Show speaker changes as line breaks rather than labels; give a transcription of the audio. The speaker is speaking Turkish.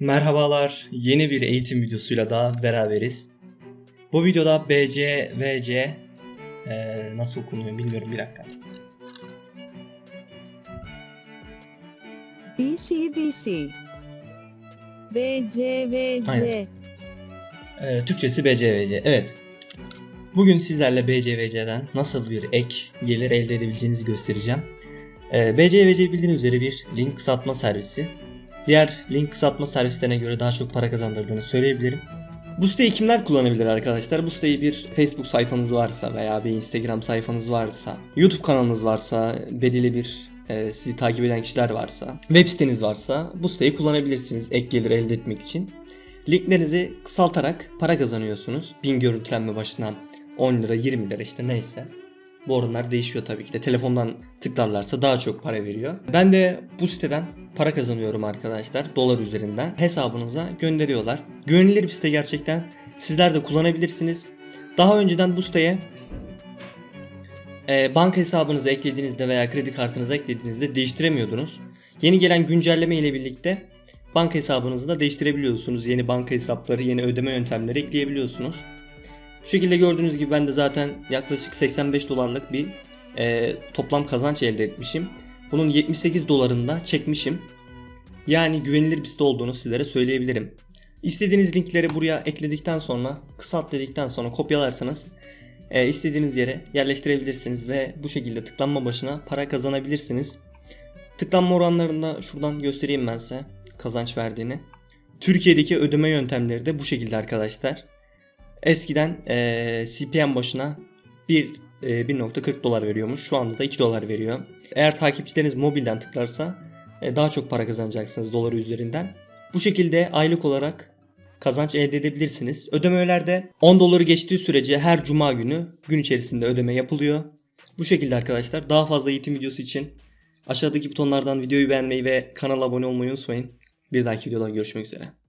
Merhabalar, yeni bir eğitim videosuyla daha beraberiz. Bu videoda BC, VC, eee, nasıl okunuyor bilmiyorum bir dakika.
BCBC BCVC
Aynen. Eee, Ee, Türkçesi BC, VC, evet. Bugün sizlerle BC, VC'den nasıl bir ek gelir elde edebileceğinizi göstereceğim. Eee, BC, VC bildiğiniz üzere bir link kısaltma servisi. Diğer link kısaltma servislerine göre daha çok para kazandırdığını söyleyebilirim. Bu siteyi kimler kullanabilir arkadaşlar? Bu siteyi bir Facebook sayfanız varsa veya bir Instagram sayfanız varsa, YouTube kanalınız varsa, belirli bir e, sizi takip eden kişiler varsa, web siteniz varsa bu siteyi kullanabilirsiniz ek gelir elde etmek için. Linklerinizi kısaltarak para kazanıyorsunuz. 1000 görüntülenme başına 10 lira 20 lira işte neyse. Bu oranlar değişiyor tabii ki de. Telefondan tıklarlarsa daha çok para veriyor. Ben de bu siteden para kazanıyorum arkadaşlar. Dolar üzerinden. Hesabınıza gönderiyorlar. Güvenilir bir site gerçekten. Sizler de kullanabilirsiniz. Daha önceden bu siteye e, banka hesabınızı eklediğinizde veya kredi kartınızı eklediğinizde değiştiremiyordunuz. Yeni gelen güncelleme ile birlikte banka hesabınızı da değiştirebiliyorsunuz. Yeni banka hesapları, yeni ödeme yöntemleri ekleyebiliyorsunuz. Şu şekilde gördüğünüz gibi ben de zaten yaklaşık 85 dolarlık bir e, toplam kazanç elde etmişim. Bunun 78 dolarında çekmişim. Yani güvenilir bir site olduğunu sizlere söyleyebilirim. İstediğiniz linkleri buraya ekledikten sonra, kısalt dedikten sonra kopyalarsanız e, istediğiniz yere yerleştirebilirsiniz ve bu şekilde tıklanma başına para kazanabilirsiniz. Tıklanma oranlarında şuradan göstereyim ben size kazanç verdiğini. Türkiye'deki ödeme yöntemleri de bu şekilde arkadaşlar. Eskiden eee CPM başına 1 eee, 1.40 dolar veriyormuş. Şu anda da 2 dolar veriyor. Eğer takipçileriniz mobilden tıklarsa e, daha çok para kazanacaksınız doları üzerinden. Bu şekilde aylık olarak kazanç elde edebilirsiniz. Ödemelerde 10 doları geçtiği sürece her cuma günü gün içerisinde ödeme yapılıyor. Bu şekilde arkadaşlar daha fazla eğitim videosu için aşağıdaki butonlardan videoyu beğenmeyi ve kanala abone olmayı unutmayın. Bir dahaki videoda görüşmek üzere.